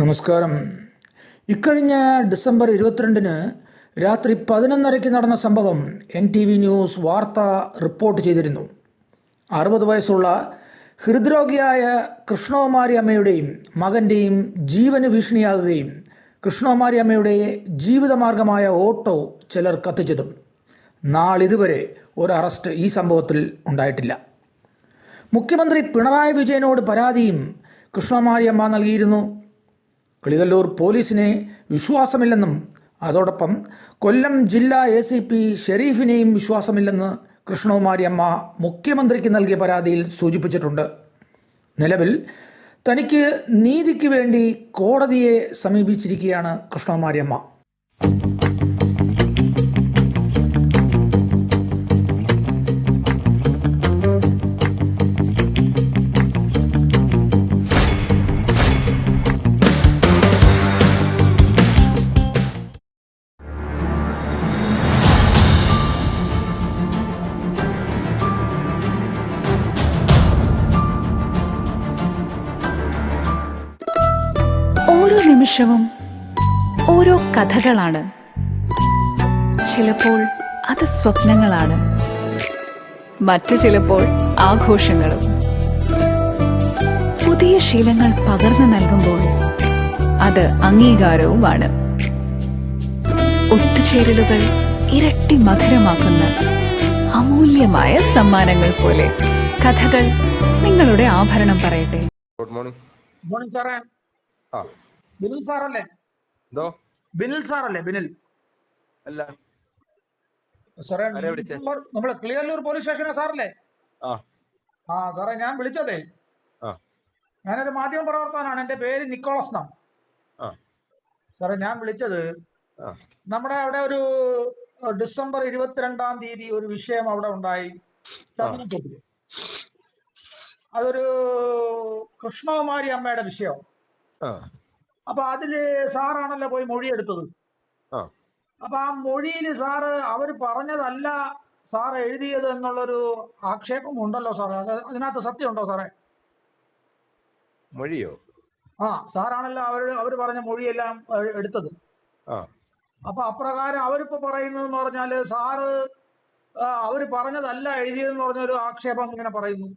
നമസ്കാരം. ഇക്കഴിഞ്ഞ ഡിസംബർ ഇരുപത്തിരണ്ടിന് രാത്രി പതിനൊന്നരയ്ക്ക് നടന്ന സംഭവം എൻ ടി വി ന്യൂസ് വാർത്ത റിപ്പോർട്ട് ചെയ്തിരുന്നു. അറുപത് വയസ്സുള്ള ഹൃദ്രോഗിയായ കൃഷ്ണകുമാരി അമ്മയുടെയും മകന്റെയും ജീവന് ഭീഷണിയാകുകയും കൃഷ്ണകുമാരി അമ്മയുടെ ജീവിതമാർഗമായ ഓട്ടോ ചിലർ കത്തിച്ചതും നാളിതുവരെ ഒരു അറസ്റ്റ് ഈ സംഭവത്തിൽ ഉണ്ടായിട്ടില്ല. മുഖ്യമന്ത്രി പിണറായി വിജയനോട് പരാതിയും കൃഷ്ണകുമാരി അമ്മ നൽകിയിരുന്നു. കിളികല്ലൂർ പോലീസിനെ വിശ്വാസമില്ലെന്നും അതോടൊപ്പം കൊല്ലം ജില്ലാ എ സി പി ഷെരീഫിനെയും വിശ്വാസമില്ലെന്ന് കൃഷ്ണകുമാരിയമ്മ മുഖ്യമന്ത്രിക്ക് നൽകിയ പരാതിയിൽ സൂചിപ്പിച്ചിട്ടുണ്ട്. നിലവിൽ തനിക്ക് നീതിക്ക് വേണ്ടി കോടതിയെ സമീപിച്ചിരിക്കുകയാണ് കൃഷ്ണകുമാരിയമ്മ. ഓരോ നിമിഷവും ഓരോ കഥകളാണ്. ചിലപ്പോൾ അത് സ്വപ്നങ്ങളാണ്. മറ്റു ചിലപ്പോൾ ആഘോഷങ്ങളും. പുതിയ ശീലങ്ങൾ പകർന്നു നൽകുമ്പോൾ അത് അംഗീകാരവുമാണ്. ഒത്തുചേരലുകൾ ഇരട്ടി മധുരമാക്കുന്ന അമൂല്യമായ സമ്മാനങ്ങൾ പോലെ കഥകൾ നിങ്ങളുടെ ആഭരണം പറയട്ടെ. ഗുഡ് മോർണിംഗ് മോർണിംഗ് സാറേ ആ. ബിനിൽ സാറല്ലേ? എന്തോ? ബിനിൽ സാറല്ലേ ബിനിൽ? അല്ല. സാറേ നമ്മൾ ക്ലിയർലൂർ പോലീസ് സ്റ്റേഷനാ സാറല്ലേ? ആ. സാറേ ഞാൻ വിളിച്ചതേ. ഞാനൊരു മാധ്യമ പ്രവർത്തകനാണ് എന്റെ പേര് നിക്കോളസ് നാം സാറേ ഞാൻ വിളിച്ചത് നമ്മുടെ അവിടെ ഒരു ഡിസംബർ ഇരുപത്തിരണ്ടാം തീയതി ഒരു വിഷയം അവിടെ ഉണ്ടായി. ചന്ദനത്തൊട്ടിൽ അതൊരു കൃഷ്ണകുമാരി അമ്മയുടെ വിഷയം. അപ്പൊ അതിൽ സാറാണല്ലോ പോയി മൊഴിയെടുത്തത്. അപ്പൊ ആ മൊഴിയിൽ സാറ് അവർ പറഞ്ഞതല്ല സാർ എഴുതിയത് എന്നുള്ളൊരു ആക്ഷേപം ഉണ്ടല്ലോ സാറേ. അത് അതിനകത്ത് സത്യമുണ്ടോ സാറേ? മൊഴിയോ? ആ സാറാണല്ലോ അവർ അവർ പറഞ്ഞ മൊഴിയെല്ലാം എടുത്തത്. അപ്പൊ അപ്രകാരം അവരിപ്പോ പറയുന്നതെന്ന് പറഞ്ഞാൽ സാറ് അവർ പറഞ്ഞതല്ല എഴുതിയതെന്ന് പറഞ്ഞൊരു ആക്ഷേപം ഇങ്ങനെ പറയുന്നു.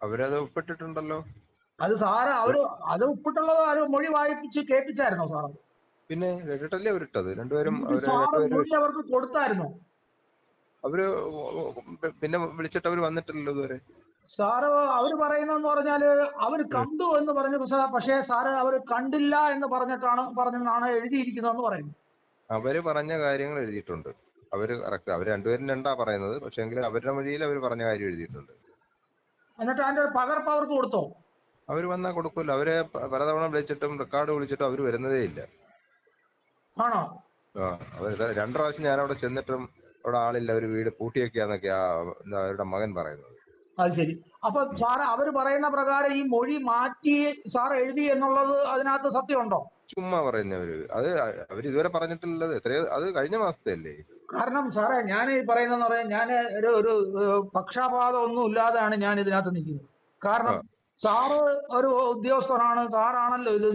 അവരത് ഒപ്പിട്ടിട്ടുണ്ടല്ലോ. അത് സാറ് അവർ അത് ഉപ്പിട്ടുള്ളത് ആര് മൊഴി വായിപ്പിച്ച് കേൾപ്പിച്ചായിരുന്നോ സാർ പിന്നെ കേട്ടിട്ടല്ലേ അവരിട്ടത്? രണ്ടുപേരും മൊഴി അവർക്ക് കൊടുത്തായിരുന്നോ? അവർ പിന്നെ വിളിച്ചിട്ട് അവർ വന്നിട്ടില്ലല്ലോ ഇതുവരെ. സാറ് അവർ പറയുന്നെന്ന് പറഞ്ഞാൽ അവർ കണ്ടു എന്ന് പറഞ്ഞു പക്ഷേ സാറ് അവർ കണ്ടില്ല എന്ന് പറഞ്ഞിട്ടാണ് പറഞ്ഞെന്നാണ് എഴുതിയിരിക്കുന്നതെന്ന് പറയുന്നു. അവർ പറഞ്ഞ കാര്യങ്ങൾ എഴുതിയിട്ടുണ്ട്. അവർ കറക്റ്റ് അവർ രണ്ടുപേരും രണ്ടാ പറയുന്നത്. പക്ഷേ അവരുടെ മൊഴിയിൽ അവർ പറഞ്ഞ കാര്യം എഴുതിയിട്ടുണ്ട്. എന്നിട്ട് അതിന്റെ പകർപ്പ് അവർക്ക് കൊടുത്തോ? അവർ വന്നാൽ കൊടുക്കൂല അവരെ പലതവണ വിളിച്ചിട്ടും റെക്കോർഡ് വിളിച്ചിട്ടും അവർ വരുന്നതേ ഇല്ല. ആണോ? ആ അവർ രണ്ടു പ്രാവശ്യം ഞാൻ അവിടെ ചെന്നിട്ടും അവിടെ ആളില്ല. ഒരു വീട് പൂട്ടിയൊക്കെയാന്നൊക്കെയാ അവരുടെ മകൻ പറയുന്നത്. അത് ശരി. അപ്പൊ സാറ് അവർ പറയുന്ന പ്രകാരം ഈ മൊഴി മാറ്റി സാർ എഴുതി എന്നുള്ളത് അതിനകത്ത് സത്യമുണ്ടോ? ചുമ്മാ പറയുന്നവര്. അത് അവർ ഇതുവരെ പറഞ്ഞിട്ടില്ലത്. എത്രയോ അത് കഴിഞ്ഞ മാസത്തെ അല്ലേ കാരണം സാറേ ഞാൻ ഈ പറയുന്നതെന്ന് പറയാൻ ഞാൻ ഒരു ഒരു പക്ഷാപാതം ഒന്നും ഇല്ലാതെയാണ് ഞാൻ ഇതിനകത്ത് നിൽക്കുന്നത്. കാരണം. സാറ് ഒരു ഉദ്യോഗസ്ഥനാണ് സാറാണല്ലോ ഇത്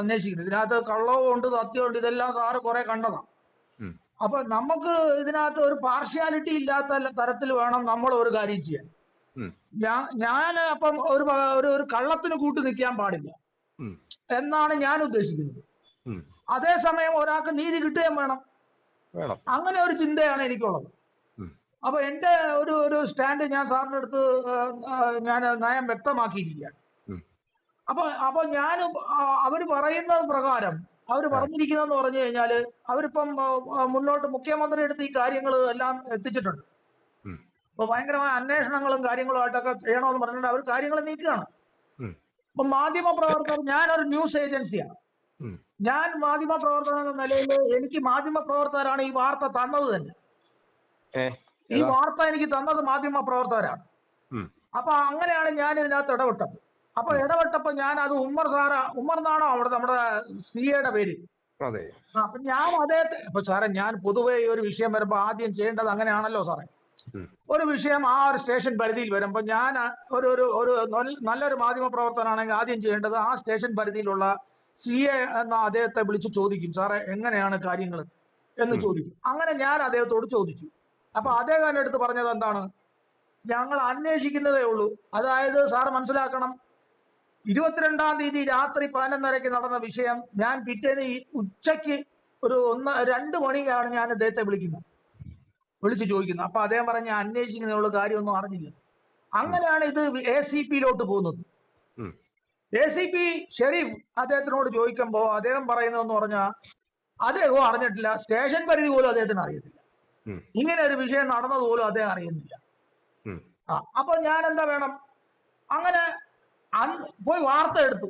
അന്വേഷിക്കുന്നത്. ഇതിനകത്ത് കള്ളവും ഉണ്ട് സത്യമുണ്ട് ഇതെല്ലാം സാറ് കുറെ കണ്ടതാണ്. അപ്പൊ നമുക്ക് ഇതിനകത്ത് ഒരു പാർഷ്യാലിറ്റി ഇല്ലാത്ത തരത്തിൽ വേണം നമ്മൾ ഒരു കാര്യം ചെയ്യാൻ. ഞാൻ അപ്പം ഒരു ഒരു കള്ളത്തിന് കൂട്ടു നിൽക്കാൻ പാടില്ല. എന്നാണ് ഞാൻ ഉദ്ദേശിക്കുന്നത്. അതേസമയം ഒരാൾക്ക് നീതി കിട്ടുകയും വേണം. അങ്ങനെ ഒരു ചിന്തയാണ് എനിക്കുള്ളത്. ഉം. അപ്പൊ എന്റെ ഒരു ഒരു സ്റ്റാൻഡ് ഞാൻ സാറിന്റെ അടുത്ത് ഞാൻ നയം വ്യക്തമാക്കിയിരിക്കുകയാണ്. ഉം. അപ്പൊ അപ്പൊ ഞാൻ അവർ പറയുന്ന പ്രകാരം അവർ പറഞ്ഞിരിക്കുന്നതെന്ന് പറഞ്ഞു കഴിഞ്ഞാൽ അവരിപ്പം മുന്നോട്ട് മുഖ്യമന്ത്രി അടുത്ത് ഈ കാര്യങ്ങൾ എല്ലാം എത്തിച്ചിട്ടുണ്ട്. അപ്പോൾ അപ്പൊ ഭയങ്കരമായ അന്വേഷണങ്ങളും കാര്യങ്ങളുമായിട്ടൊക്കെ ചെയ്യണമെന്ന് പറഞ്ഞിട്ട് അവർ കാര്യങ്ങൾ നീക്കുകയാണ്. അപ്പൊ മാധ്യമ പ്രവർത്തകർ ഞാനൊരു ന്യൂസ് ഏജൻസിയാണ്. ഞാൻ മാധ്യമ പ്രവർത്തകൻ എന്ന നിലയിൽ എനിക്ക് മാധ്യമ പ്രവർത്തകരാണ് ഈ വാർത്ത തന്നത് തന്നെ. ഈ വാർത്ത എനിക്ക് തന്നത് മാധ്യമ പ്രവർത്തകരാണ്. അപ്പൊ അങ്ങനെയാണ് ഞാൻ ഇതിനകത്ത് ഇടപെട്ടത്. അപ്പൊ ഇടപെട്ടപ്പോ ഞാൻ അത് ഉമ്മർ സാറ ഉമ്മർ എന്നാണോ അവിടെ നമ്മുടെ സിയുടെ പേര്? അതെ. അപ്പൊ ഞാൻ അദ്ദേഹത്തെ ഇപ്പൊ സാറേ ഞാൻ പൊതുവെ ഒരു വിഷയം വരുമ്പോ ആദ്യം ചെയ്യേണ്ടത് അങ്ങനെയാണല്ലോ സാറേ. ഒരു വിഷയം ആ ഒരു സ്റ്റേഷൻ പരിധിയിൽ വരുമ്പോൾ ഞാൻ ഒരു ഒരു ഒരു നല്ലൊരു മാധ്യമ പ്രവർത്തനാണെങ്കിൽ ആദ്യം ചെയ്യേണ്ടത് ആ സ്റ്റേഷൻ പരിധിയിലുള്ള സി എ എന്ന അദ്ദേഹത്തെ വിളിച്ച് ചോദിക്കും സാറേ എങ്ങനെയാണ് കാര്യങ്ങൾ എന്ന് ചോദിക്കും. അങ്ങനെ ഞാൻ അദ്ദേഹത്തോട് ചോദിച്ചു. അപ്പൊ അദ്ദേഹം എന്റെ അടുത്ത് പറഞ്ഞത് എന്താണ്? ഞങ്ങൾ അന്വേഷിക്കുന്നതേ ഉള്ളൂ. അതായത് സാർ മനസ്സിലാക്കണം ഇരുപത്തിരണ്ടാം തീയതി രാത്രി പതിനൊന്നരയ്ക്ക് നടന്ന വിഷയം ഞാൻ പിറ്റേന്ന് ഈ ഉച്ചയ്ക്ക് ഒരു ഒന്ന് രണ്ട് മണിക്കാണ് ഞാൻ അദ്ദേഹത്തെ വിളിക്കുന്നത്. വിളിച്ചു ചോദിക്കുന്നത്. അപ്പൊ അദ്ദേഹം പറഞ്ഞ അന്വേഷിക്കുന്നതിനുള്ള കാര്യമൊന്നും അറിഞ്ഞില്ല. അങ്ങനെയാണ് ഇത് എ സി പിയിലോട്ട് പോകുന്നത്. എ സി പി ഷെരീഫ് അദ്ദേഹത്തിനോട് ചോദിക്കുമ്പോ അദ്ദേഹം പറയുന്നതെന്ന് പറഞ്ഞാൽ അദ്ദേഹവും അറിഞ്ഞിട്ടില്ല. സ്റ്റേഷൻ പരിധി പോലും അദ്ദേഹത്തിന് അറിയത്തില്ല. ഇങ്ങനെ ഒരു വിഷയം നടന്നത് പോലും അദ്ദേഹം അറിയുന്നില്ല. ആ അപ്പൊ ഞാൻ എന്താ വേണം? അങ്ങനെ പോയി വാർത്ത എടുത്തു.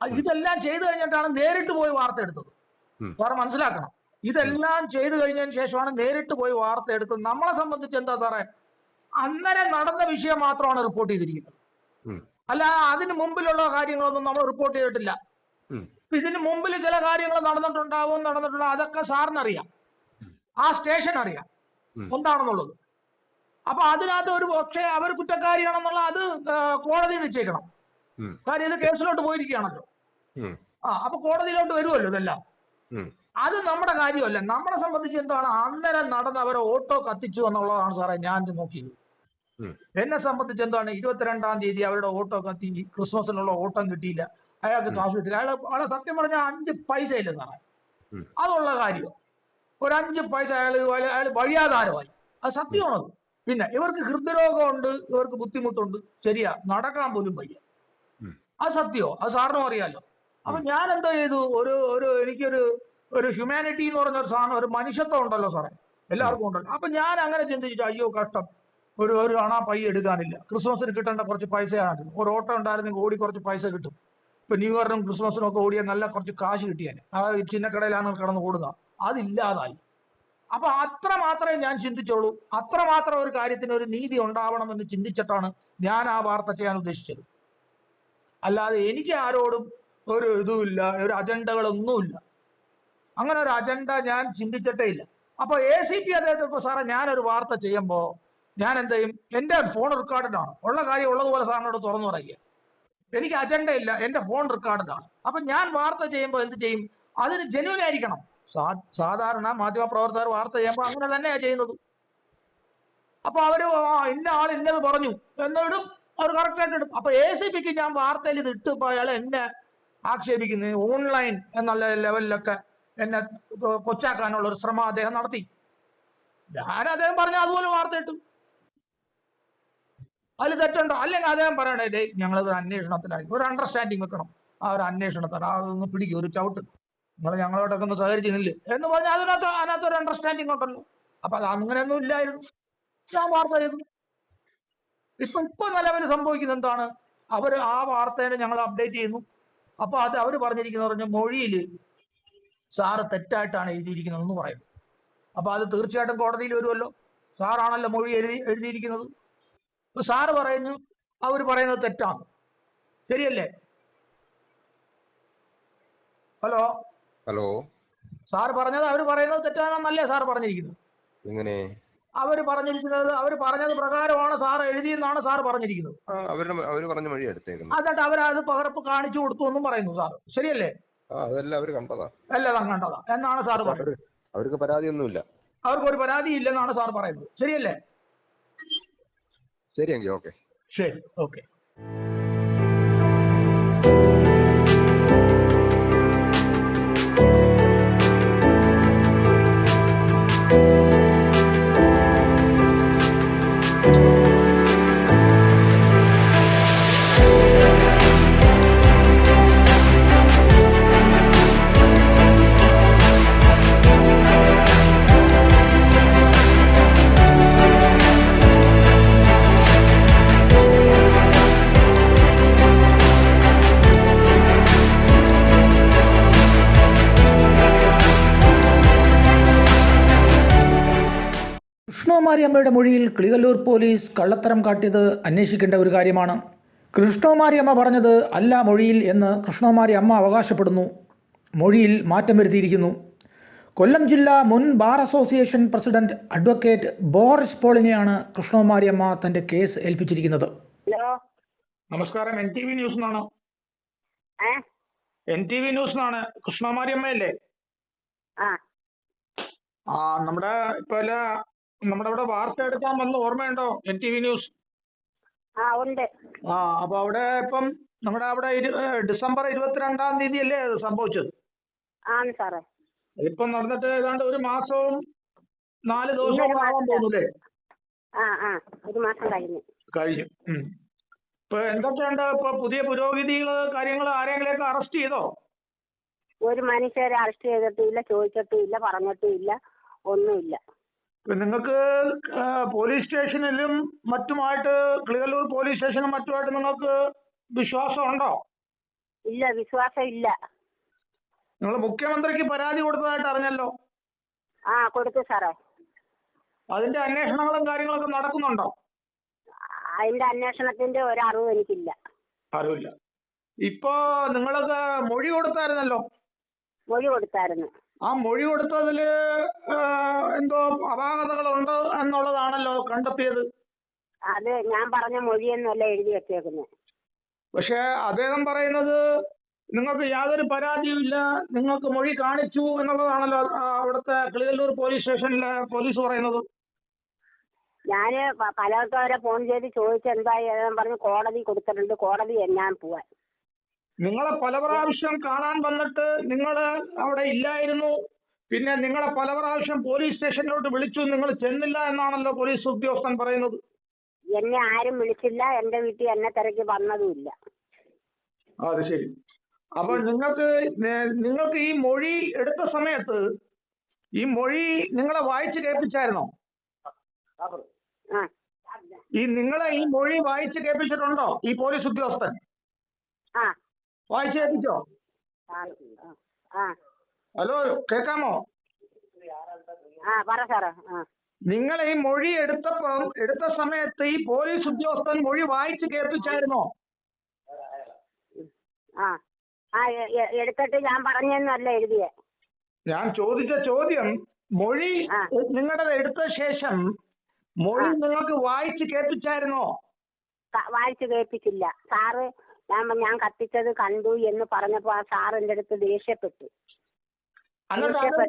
ഇതെല്ലാം ചെയ്തു കഴിഞ്ഞിട്ടാണ് നേരിട്ട് പോയി വാർത്ത എടുത്തത്. സാറ് മനസ്സിലാക്കണം. ഇതെല്ലാം ചെയ്തു കഴിഞ്ഞതിന് ശേഷമാണ് നേരിട്ട് പോയി വാർത്ത എടുത്തത്. നമ്മളെ സംബന്ധിച്ച് എന്താ സാറേ? അന്നേരം നടന്ന വിഷയം മാത്രമാണ് റിപ്പോർട്ട് ചെയ്തിരിക്കുന്നത്. അല്ല അതിന് മുമ്പിലുള്ള കാര്യങ്ങളൊന്നും നമ്മൾ റിപ്പോർട്ട് ചെയ്തിട്ടില്ല. ഇതിന് മുമ്പിൽ ചില കാര്യങ്ങൾ നടന്നിട്ടുണ്ടാവും നടന്നിട്ടുണ്ടാവും അതൊക്കെ സാറിന് അറിയാം ആ സ്റ്റേഷൻ അറിയാം. എന്താണെന്നുള്ളത്. അപ്പൊ അതിനകത്ത് ഒരു പക്ഷേ അവർ കുറ്റക്കാരിയാണെന്നുള്ള അത് കോടതി നിശ്ചയിക്കണം. കാര്യം ഇത് കേസിലോട്ട് പോയിരിക്കുകയാണല്ലോ. ആ അപ്പൊ കോടതിയിലോട്ട് വരുമല്ലോ ഇതെല്ലാം. അത് നമ്മുടെ കാര്യമല്ല. നമ്മളെ സംബന്ധിച്ച് എന്താണ് അന്നേരം നടന്ന് അവരെ ഓട്ടോ കത്തിച്ചു എന്നുള്ളതാണ് സാറേ ഞാൻ നോക്കിയത്. എന്നെ സംബന്ധിച്ച് എന്താണ് ഇരുപത്തിരണ്ടാം തീയതി അവരുടെ ഓട്ടോ കത്തി ക്രിസ്മസിനുള്ള ഓട്ടം കിട്ടിയില്ല. അയാൾക്ക് കാശ് കിട്ടില്ല അയാളെ അയാളെ സത്യം പറഞ്ഞാൽ അഞ്ച് പൈസ ഇല്ല സാറേ. അതുള്ള കാര്യം. ഒരു അഞ്ച് പൈസ അയാൾ അയാൾ വഴിയാധാരമായി. അത് സത്യമാണത് പിന്നെ ഇവർക്ക് ഹൃദ്രോഗമുണ്ട് ഇവർക്ക് ബുദ്ധിമുട്ടുണ്ട് ശരിയാ. നടക്കാൻ പോലും വയ്യ. ആ അത് സത്യോ അത് സാറിനും അറിയാലോ. അപ്പൊ ഞാൻ എന്താ ചെയ്തു? ഒരു ഒരു എനിക്കൊരു ഒരു ഹ്യൂമാനിറ്റി എന്ന് പറഞ്ഞ ഒരു സാധനം ഒരു മനുഷ്യത്വം ഉണ്ടല്ലോ സാറേ. എല്ലാവർക്കും ഉണ്ടല്ലോ. അപ്പൊ ഞാൻ അങ്ങനെ ചിന്തിച്ചു അയ്യോ കഷ്ടം. ഒരു ഒരു അണ പൈ എടുക്കാനില്ല. ക്രിസ്മസിന് കിട്ടേണ്ട കുറച്ച് പൈസയാണ് ഒരു ഓട്ടം ഉണ്ടായിരുന്നെങ്കിൽ ഓടി കുറച്ച് പൈസ കിട്ടും. ഇപ്പൊ ന്യൂ ഇയറിനും ക്രിസ്മസിനും ഒക്കെ ഓടിയാൽ നല്ല കുറച്ച് കാശ് കിട്ടിയാൽ ആ ചിന്നക്കടയിലാണ് കിടന്ന് ഓടുക അതില്ലാതായി. അപ്പൊ അത്ര മാത്രമേ ഞാൻ ചിന്തിച്ചുള്ളൂ. അത്ര മാത്രം ഒരു കാര്യത്തിന് ഒരു നീതി ഉണ്ടാവണം എന്ന് ചിന്തിച്ചിട്ടാണ് ഞാൻ ആ വാർത്ത ചെയ്യാൻ ഉദ്ദേശിച്ചത്. അല്ലാതെ എനിക്ക് ആരോടും ഒരു ഇതുമില്ല ഒരു അജണ്ടകളൊന്നുമില്ല. അങ്ങനെ ഒരു അജണ്ട ഞാൻ ചിന്തിച്ചിട്ടേ ഇല്ല. അപ്പൊ എ സി പി അദ്ദേഹത്തെ ഇപ്പൊ സാറേ ഞാനൊരു വാർത്ത ചെയ്യുമ്പോൾ ഞാൻ എന്ത് ചെയ്യും? എന്റെ ഫോൺ റെക്കോർഡഡാണ് ഉള്ള കാര്യം ഉള്ളതുപോലെ സാറിനോട് തുറന്നു പറയുക. എനിക്ക് അജണ്ട ഇല്ല എന്റെ ഫോൺ റെക്കോർഡഡാണ് അപ്പൊ ഞാൻ വാർത്ത ചെയ്യുമ്പോൾ എന്ത് ചെയ്യും? അതിന് ജെന്യൂൻ ആയിരിക്കണം. സാധാരണ മാധ്യമ പ്രവർത്തകർ വാർത്ത ചെയ്യുമ്പോൾ അങ്ങനെ തന്നെയാ ചെയ്യുന്നത്. അപ്പൊ അവർ ഇന്ന ആൾ ഇന്നത് പറഞ്ഞു. എന്നിടും അവർ കറക്റ്റ് ആയിട്ട് ഇടും അപ്പൊ എ സി പിക്ക് ഞാൻ വാർത്തയിൽ ഇത് ഇട്ട് പോയാൽ എന്നെ ആക്ഷേപിക്കുന്നത് ഓൺലൈൻ എന്നുള്ള ലെവലിലൊക്കെ എന്നെ കൊച്ചാക്കാനുള്ള ഒരു ശ്രമം അദ്ദേഹം നടത്തി. ഞാൻ അദ്ദേഹം പറഞ്ഞ അതുപോലെ വാർത്ത ഇട്ടു. അതിൽ തെറ്റുണ്ടോ? അല്ലെങ്കിൽ അദ്ദേഹം പറയണേ ഞങ്ങളത് അന്വേഷണത്തിലായി ഒരു അണ്ടർസ്റ്റാൻഡിങ് വെക്കണം. ആ ഒരു അന്വേഷണത്തിൽ ആ ഒന്ന് പിടിക്കും ഒരു ചവിട്ട്. നിങ്ങൾ ഞങ്ങളോടൊക്കെ ഒന്ന് സഹകരിച്ച് നില്ല് എന്ന് പറഞ്ഞാൽ അതിനകത്ത് അതിനകത്ത് ഒരു അണ്ടർസ്റ്റാൻഡിങ് ഉണ്ടല്ലോ. അപ്പൊ അത് അങ്ങനെയൊന്നും ഇല്ലായിരുന്നു. ഞാൻ വാർത്ത ചെയ്തു ഇപ്പൊ ഇപ്പൊ നിലവിൽ സംഭവിക്കുന്നത് എന്താണ്? അവർ ആ വാർത്തേനെ ഞങ്ങൾ അപ്ഡേറ്റ് ചെയ്യുന്നു. അപ്പൊ അത് അവർ പറഞ്ഞിരിക്കുന്ന പറഞ്ഞ മൊഴിയിൽ സാറ് തെറ്റായിട്ടാണ് എഴുതിയിരിക്കുന്നതെന്ന് പറയുന്നു അപ്പൊ അത് തീർച്ചയായിട്ടും കോടതിയിൽ വരുമല്ലോ. സാറാണല്ലോ മൊഴി എഴുതി എഴുതിയിരിക്കുന്നത്. അപ്പൊ സാറ് പറയുന്നു അവർ പറയുന്നത് തെറ്റാണ്. ശരിയല്ലേ? ഹലോ? ഹലോ. സാർ പറഞ്ഞത് അവർ പറയുന്നത് തെറ്റാണെന്നല്ലേ സാർ പറഞ്ഞിരിക്കുന്നത്? എങ്ങനെ? അവർ പറഞ്ഞിരിക്കുന്നത് അവർ പറഞ്ഞത് പ്രകാരമാണ് സാർ എഴുതിയെന്നാണ് സാർ പറഞ്ഞിരിക്കുന്നത്. അവർ പറഞ്ഞ വഴി എടുത്തേക്കുന്നത് എന്നിട്ട് അവർ അത് പകർപ്പ് കാണിച്ചു കൊടുത്തു എന്നും പറയുന്നു സാർ. ശരിയല്ലേ? അതെല്ലാം അവർ കണ്ടതാ. അല്ല കണ്ടതാ. എന്നാണ് സാർ പറഞ്ഞത് അവർക്ക് പരാതിയൊന്നുമില്ല. അവർക്ക് ഒരു പരാതി ഇല്ലെന്നാണ് സാർ പറയുന്നത്. ശരിയല്ലേ? ശരി ഓക്കെ. ശരി ഓക്കെ. കൃഷ്ണകുമാരിയമ്മയുടെ മൊഴിയിൽ കിളികല്ലൂർ പോലീസ് കള്ളത്തരം കാട്ടിയത് അന്വേഷിക്കേണ്ട ഒരു കാര്യമാണ്. കൃഷ്ണകുമാരിയമ്മ പറഞ്ഞത് അല്ല മൊഴിയിൽ എന്ന് കൃഷ്ണകുമാരി അമ്മ അവകാശപ്പെടുന്നു. മൊഴിയിൽ മാറ്റം വരുത്തിയിരിക്കുന്നു. കൊല്ലം ജില്ലാ മുൻ bar association president advocate Boris പോളിനെയാണ് Krishnakumariamma തന്റെ കേസ് ഏൽപ്പിച്ചിരിക്കുന്നത്. ഹലോ. നമസ്കാരം. എൻ ടി വി ന്യൂസ് എന്നാണോ ഏ? എൻ ടി വി ന്യൂസ് എന്നാണ് കൃഷ്ണമാരിയമ്മയല്ലേ ആ. ആ നമ്മുടെ ഇപ്പൊ അല്ല നമ്മുടെ ഇവിടെ വാർത്ത എടുക്കാൻ വന്ന് ഓർമ്മയുണ്ടോ? എൻ ടി വി ന്യൂസ് ആ ഉണ്ട്. ആ അപ്പൊ അവിടെ ഇപ്പം നമ്മുടെ അവിടെ ഡിസംബർ ഇരുപത്തിരണ്ടാം തീയതി അല്ലേ അത് സംഭവിച്ചത്? ആണ് സാറേ. ഇപ്പം നടന്നിട്ട് ഏതാണ്ട് ഒരു മാസവും നാല് ദിവസവും ആവാൻ പോകുന്നില്ലേ? ആ ആ ഒരു മാസം കഴിഞ്ഞു. ഇപ്പൊ എന്തൊക്കെയുണ്ട്? ഇപ്പൊ പുതിയ പുരോഗതികൾ കാര്യങ്ങൾ ആരെങ്കിലെയൊക്കെ അറസ്റ്റ് ചെയ്തോ? ഒരു മനുഷ്യരെ അറസ്റ്റ് ചെയ്തിട്ടില്ല ചോദിച്ചിട്ടില്ല പറഞ്ഞിട്ടില്ല ഒന്നുമില്ല. നിങ്ങൾക്ക് പോലീസ് സ്റ്റേഷനിലും മറ്റുമായിട്ട് കിളികല്ലൂർ പോലീസ് സ്റ്റേഷനും മറ്റുമായിട്ട് നിങ്ങൾക്ക് വിശ്വാസം ഉണ്ടോ ഇല്ല വിശ്വാസം ഇല്ല നിങ്ങൾ മുഖ്യമന്ത്രിക്ക് പരാതി കൊടുത്തതായിട്ട് അറിഞ്ഞല്ലോ? ആ കൊടുത്തു സാറേ. അതിന്റെ അന്വേഷണങ്ങളും കാര്യങ്ങളൊക്കെ നടക്കുന്നുണ്ടോ? അതിന്റെ അന്വേഷണത്തിന്റെ ഒരറിവ് എനിക്കില്ല. അറിവില്ല. ഇപ്പോ നിങ്ങൾക്ക് മൊഴി കൊടുത്തായിരുന്നല്ലോ? മൊഴി കൊടുത്തായിരുന്നു. ആ മൊഴി കൊടുത്തതിൽ എന്തോ അപാകതകളുണ്ട് എന്നുള്ളതാണല്ലോ കണ്ടെത്തിയത്. അത് ഞാൻ പറഞ്ഞ മൊഴിയെന്നല്ല എഴുതി വെച്ചേക്കുന്നത് പക്ഷേ അദ്ദേഹം പറയുന്നത് നിങ്ങൾക്ക് യാതൊരു പരാതിയും ഇല്ല നിങ്ങൾക്ക് മൊഴി കാണിച്ചു എന്നുള്ളതാണല്ലോ അവിടുത്തെ കിളികല്ലൂർ പോലീസ് സ്റ്റേഷനിലെ പോലീസ് പറയുന്നത്. ഞാൻ പ- പലർക്കും അവരെ ഫോൺ ചെയ്ത് ചോദിച്ചെന്തായി പറഞ്ഞു കോടതി കൊടുത്തിട്ടുണ്ട് കോടതി ഞാൻ പോവാൻ. നിങ്ങളെ പല പ്രാവശ്യം കാണാൻ വന്നിട്ട് നിങ്ങൾ അവിടെ ഇല്ലായിരുന്നു. പിന്നെ നിങ്ങളെ പല പ്രാവശ്യം പോലീസ് സ്റ്റേഷനിലോട്ട് വിളിച്ചു. നിങ്ങൾ ചെന്നില്ല എന്നാണല്ലോ പോലീസ് ഉദ്യോഗസ്ഥൻ പറയുന്നത്. എന്നെ ആരും വിളിച്ചില്ല. എന്റെ വീട്ടിൽ എന്നെ തിരക്കി വന്നതുമില്ല. അത് ശരി. അപ്പൊ നിങ്ങൾക്ക് നിങ്ങൾക്ക് ഈ മൊഴി എടുത്ത സമയത്ത് ഈ മൊഴി നിങ്ങളെ വായിച്ച് കേൾപ്പിച്ചായിരുന്നോ? ഈ നിങ്ങളെ ഈ മൊഴി വായിച്ച് കേൾപ്പിച്ചിട്ടുണ്ടോ ഈ പോലീസ് ഉദ്യോഗസ്ഥൻ? വായിച്ച് കേൾപ്പിച്ചോ ഹലോ കേക്കാമോ നിങ്ങൾ ഈ മൊഴി എടുത്തപ്പം എടുത്ത സമയത്ത് ഈ പോലീസ് ഉദ്യോഗസ്ഥൻ മൊഴി വായിച്ചു കേൾപ്പിച്ചായിരുന്നോ? എടുത്തിട്ട് ഞാൻ പറഞ്ഞല്ല എഴുതിയ. ഞാൻ ചോദിച്ച ചോദ്യം മൊഴി നിങ്ങളുടെ എടുത്ത ശേഷം മൊഴി നിങ്ങൾക്ക് വായിച്ചു കേൾപ്പിച്ചായിരുന്നോ? വായിച്ച് കേൾപ്പിച്ചില്ല. സാറ് ഞാൻ ഞാൻ കത്തിച്ചത് കണ്ടു എന്ന് പറഞ്ഞപ്പോ ആ സാർ എന്റെ അടുത്ത് ദേഷ്യപ്പെട്ടു.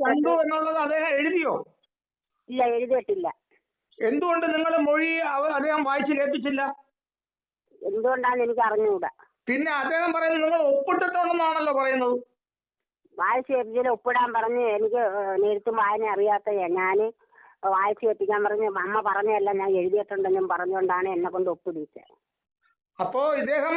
കണ്ടു എന്നുള്ളത് അദ്ദേഹം എഴുതിയോ? ഇല്ല എഴുതിയിട്ടില്ല. എന്തുകൊണ്ട് നിങ്ങൾ മൊഴി അദ്ദേഹം വായിച്ചു കേൾപ്പിച്ചില്ല? എന്തുകൊണ്ടാന്ന് എനിക്ക് അറിഞ്ഞുകൂടാ. പിന്നെ അദ്ദേഹം പറയുന്നത് നിങ്ങൾ ഒപ്പിട്ടിട്ടുണ്ടെന്നാണല്ലോ പറയുന്നത്. വായിച്ചു കേൾപ്പിച്ചാൽ ഒപ്പിടാൻ പറഞ്ഞ് എനിക്ക് നേരിട്ടും വായന അറിയാത്ത ഞാൻ വായിച്ചു കേൾപ്പിക്കാൻ പറഞ്ഞ് അമ്മ പറഞ്ഞല്ല ഞാൻ എഴുതിയിട്ടുണ്ടെന്നും പറഞ്ഞുകൊണ്ടാണ് എന്നെ കൊണ്ട് ഒപ്പിടിച്ചത്. അപ്പോ ഇദ്ദേഹം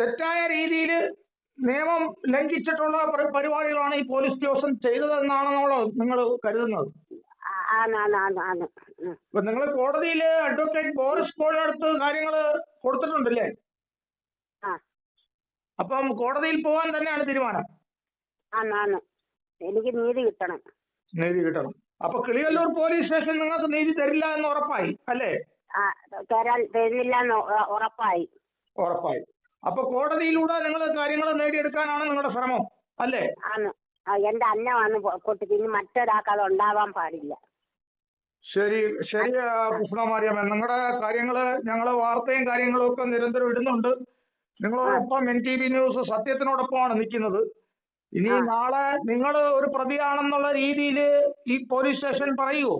തെറ്റായ രീതിയിൽ നിയമം ലംഘിച്ചിട്ടുള്ള പരി- പരിപാടികളാണ് ഈ പോലീസ് ഉദ്യോഗസ്ഥൻ ചെയ്തതെന്നാണെന്നാണോ നിങ്ങൾ കരുതുന്നത്. ഇപ്പൊ നിങ്ങൾ കോടതിയിൽ അഡ്വക്കേറ്റ് ബോറിസ് പോളിനടുത്ത് കാര്യങ്ങൾ കൊടുത്തിട്ടുണ്ടല്ലേ? അപ്പം കോടതിയിൽ പോകാൻ തന്നെയാണ് തീരുമാനം. എനിക്ക് നീതി കിട്ടണം. നീതി കിട്ടണം. അപ്പൊ കിളിയല്ലൂർ പോലീസ് സ്റ്റേഷൻ നിങ്ങൾക്ക് നീതി തരില്ല എന്ന് ഉറപ്പായി അല്ലേ? തരാൻ തരുന്നില്ല എന്ന് ഉറപ്പായി. ഉറപ്പായി. അപ്പൊ കോടതിയിലൂടെ നിങ്ങൾ കാര്യങ്ങൾ നേടിയെടുക്കാനാണ് നിങ്ങളുടെ ശ്രമം അല്ലേ? ആന്ന് ആ, എന്റെ അന്നമാണ് പൊട്ടി പിന്നെ മറ്റൊരാൾക്ക് അത് ഉണ്ടാവാൻ പാടില്ല. ശരി ശരി കൃഷ്ണമാരിയമ്മ. നിങ്ങളുടെ കാര്യങ്ങൾ ഞങ്ങൾ വാർത്തയും കാര്യങ്ങളും ഒക്കെ നിരന്തരം ഇടുന്നുണ്ട്. നിങ്ങളോടൊപ്പം എൻ ടി വി ന്യൂസ് സത്യത്തിനോടൊപ്പമാണ് നിൽക്കുന്നത്. ഇനി നാളെ നിങ്ങൾ ഒരു പ്രതിയാണെന്നുള്ള രീതിയിൽ ഈ പോലീസ് സ്റ്റേഷൻ പറയുമോ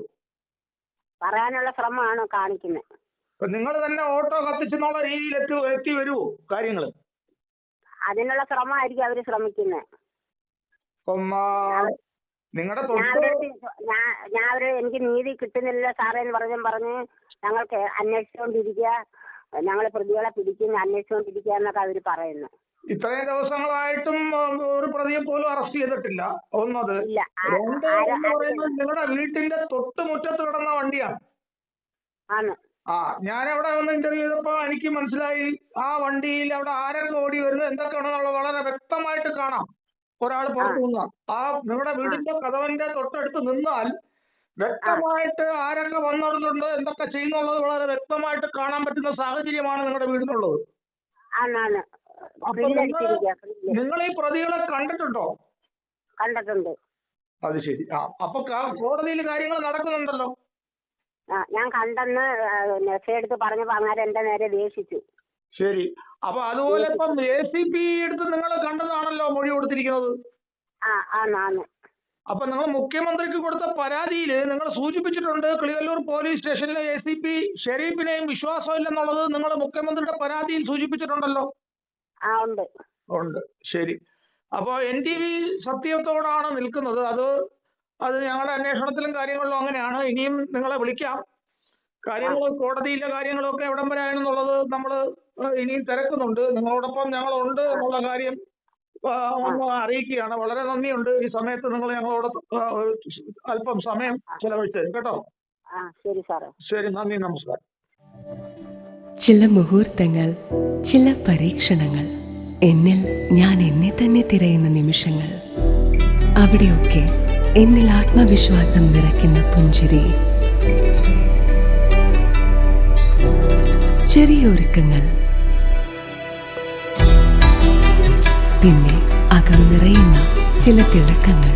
പറയാനുള്ള ശ്രമമാണ് കാണിക്കുന്നത് നിങ്ങൾ തന്നെ ഓട്ടോ കത്തിച്ചെന്നുള്ള രീതിയിൽ എത്തി എത്തി വരൂ കാര്യങ്ങൾ അതിനുള്ള ശ്രമമായിരിക്കും അവർ ശ്രമിക്കുന്നത് നിങ്ങളുടെ ഞാൻ അവർ എനിക്ക് നീതി കിട്ടുന്നില്ല സാറേ എന്ന് പറഞ്ഞും പറഞ്ഞ് ഞങ്ങൾക്ക് അന്വേഷിച്ചുകൊണ്ടിരിക്കുക ഞങ്ങൾ പ്രതികളെ പിടിക്കുന്ന അന്വേഷിച്ചുകൊണ്ടിരിക്കുക എന്നൊക്കെ അവർ പറയുന്നു. ഇത്രയും ദിവസങ്ങളായിട്ടും ഒരു പ്രതിയെ പോലും അറസ്റ്റ് ചെയ്തിട്ടില്ല. ഒന്നത് നിങ്ങളുടെ വീട്ടിന്റെ തൊട്ട് മുറ്റത്ത് കിടന്ന വണ്ടിയാണ്. ആണ്. ആ ഞാൻ അവിടെ വന്ന് ഇന്റർവ്യൂ ചെയ്തപ്പോ എനിക്ക് മനസ്സിലായി ആ വണ്ടിയിൽ അവിടെ ആരൊക്കെ ഓടി വരുന്നത് എന്തൊക്കെയാണെന്നുള്ള വളരെ വ്യക്തമായിട്ട് കാണാം. ഒരാൾ പുറത്തു നിന്ന്. ആ നിങ്ങളുടെ വീടിന്റെ കഥവന്റെ തൊട്ടടുത്ത് നിന്നാൽ വ്യക്തമായിട്ട് ആരൊക്കെ വന്നിടുന്നുണ്ട് എന്തൊക്കെ ചെയ്യുന്നുള്ളത് വളരെ വ്യക്തമായിട്ട് കാണാൻ പറ്റുന്ന സാഹചര്യമാണ് നിങ്ങളുടെ വീടിനുള്ളത്. നിങ്ങൾ ഈ പ്രതികളെ കണ്ടിട്ടുണ്ടോ? കണ്ടിട്ടുണ്ട്. അത് ശരി. ആ അപ്പൊ കോടതിയിൽ കാര്യങ്ങൾ നടക്കുന്നുണ്ടല്ലോ. ആ ഞാൻ കണ്ടെന്ന് മെസ്സേജ് എടുത്ത് പറഞ്ഞപ്പോ അങ്ങനെ എന്റെ നേരെ ദേഷിച്ചു. ശരി. അപ്പൊ അതുപോലെ ഇപ്പം എ സി പി എടുത്ത് നിങ്ങൾ കണ്ടതാണല്ലോ മൊഴി കൊടുത്തിരിക്കുന്നത്? ആ ആന്നാന്ന് അപ്പൊ നിങ്ങൾ മുഖ്യമന്ത്രിക്ക് കൊടുത്ത പരാതിയിൽ നിങ്ങൾ സൂചിപ്പിച്ചിട്ടുണ്ട് കിളിയല്ലൂർ പോലീസ് സ്റ്റേഷനിലെ എ സി പി ഷെരീഫിനെയും വിശ്വാസമില്ലെന്നുള്ളത് നിങ്ങൾ മുഖ്യമന്ത്രിയുടെ പരാതിയിൽ സൂചിപ്പിച്ചിട്ടുണ്ടല്ലോ? ആ ഉണ്ട്. ഉണ്ട്. ശരി. അപ്പോൾ എൻ ടി വി സത്യത്തോടാണ് നിൽക്കുന്നത്. അത് അത് ഞങ്ങളുടെ അന്വേഷണത്തിലും കാര്യങ്ങളിലും അങ്ങനെയാണ്. ഇനിയും നിങ്ങളെ വിളിക്കാം. കാര്യങ്ങൾ കോടതിയിലെ കാര്യങ്ങളൊക്കെ എവിടം വരെ ആണെന്നുള്ളത് നമ്മൾ ഇനിയും തിരക്കുന്നുണ്ട്. നിങ്ങളോടൊപ്പം ഞങ്ങളുണ്ട് എന്നുള്ള കാര്യം ഒന്ന് അറിയിക്കുകയാണ്. വളരെ നന്ദിയുണ്ട്. ഈ സമയത്ത് നിങ്ങൾ ഞങ്ങളോട് അല്പം സമയം ചെലവഴിച്ചത് കേട്ടോ? ആ ശരി സാറേ. ശരി നന്ദി നമസ്കാരം. ചില മുഹൂർത്തങ്ങൾ ചില പരീക്ഷണങ്ങൾ എന്നിൽ ഞാൻ എന്നെ തന്നെ തിരയുന്ന നിമിഷങ്ങൾ. അവിടെയൊക്കെ എന്നിൽ ആത്മവിശ്വാസം നിറയ്ക്കുന്ന പുഞ്ചിരി. ചെറിയ ഒരുക്കങ്ങൾ. പിന്നെ അകം നിറയുന്ന ചില തിളക്കങ്ങൾ.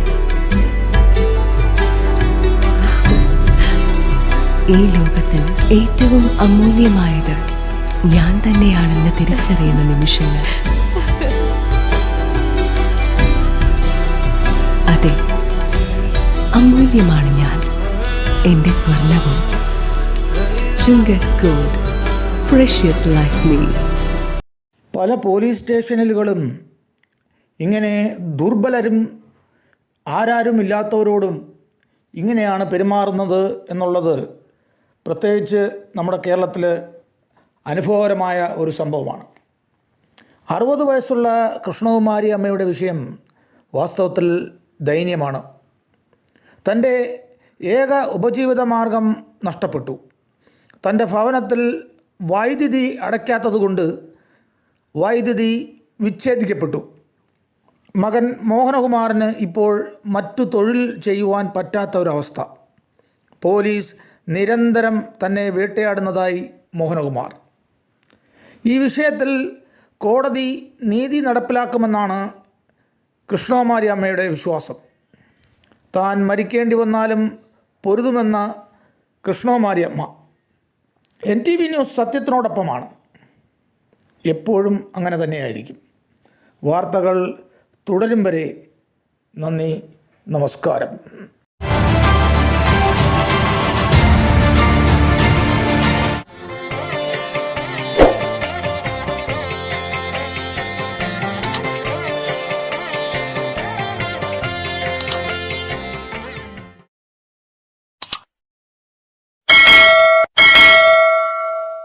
ഈ ലോകത്തിൽ ഏറ്റവും അമൂല്യമായത് ഞാൻ തന്നെയാണെന്ന് തിരിച്ചറിയുന്ന നിമിഷങ്ങൾ. അമൂല്യമാണ് ഞാൻ. എന്റെ സ്വർണവും പല പോലീസ് സ്റ്റേഷനുകളും ഇങ്ങനെ ദുർബലരും ആരാരും ഇല്ലാത്തവരോടും ഇങ്ങനെയാണ് പെരുമാറുന്നത് എന്നുള്ളത് പ്രത്യേകിച്ച് നമ്മുടെ കേരളത്തിൽ അനുഭവകരമായ ഒരു സംഭവമാണ്. അറുപത് വയസ്സുള്ള കൃഷ്ണകുമാരി അമ്മയുടെ വിഷയം വാസ്തവത്തിൽ ദയനീയമാണ്. തന്റെ ഏക ഉപജീവിത മാർഗം നഷ്ടപ്പെട്ടു. തന്റെ ഭവനത്തിൽ വൈദ്യുതി അടയ്ക്കാത്തതുകൊണ്ട് വൈദ്യുതി വിച്ഛേദിക്കപ്പെട്ടു. മകൻ മോഹനകുമാറിന് ഇപ്പോൾ മറ്റു തൊഴിൽ ചെയ്യുവാൻ പറ്റാത്ത ഒരവസ്ഥ. പോലീസ് നിരന്തരം തന്നെ വേട്ടയാടുന്നതായി മോഹനകുമാർ. ഈ വിഷയത്തിൽ കോടതി നീതി നടപ്പിലാക്കുമെന്നാണ് കൃഷ്ണകുമാരി അമ്മയുടെ വിശ്വാസം. താൻ മരിക്കേണ്ടി വന്നാലും പൊരുതുമെന്ന Krishnakumariamma N T V news സത്യത്തിനോടൊപ്പമാണ്. എപ്പോഴും അങ്ങനെ തന്നെയായിരിക്കും. വാർത്തകൾ തുടരും വരെ നന്ദി നമസ്കാരം.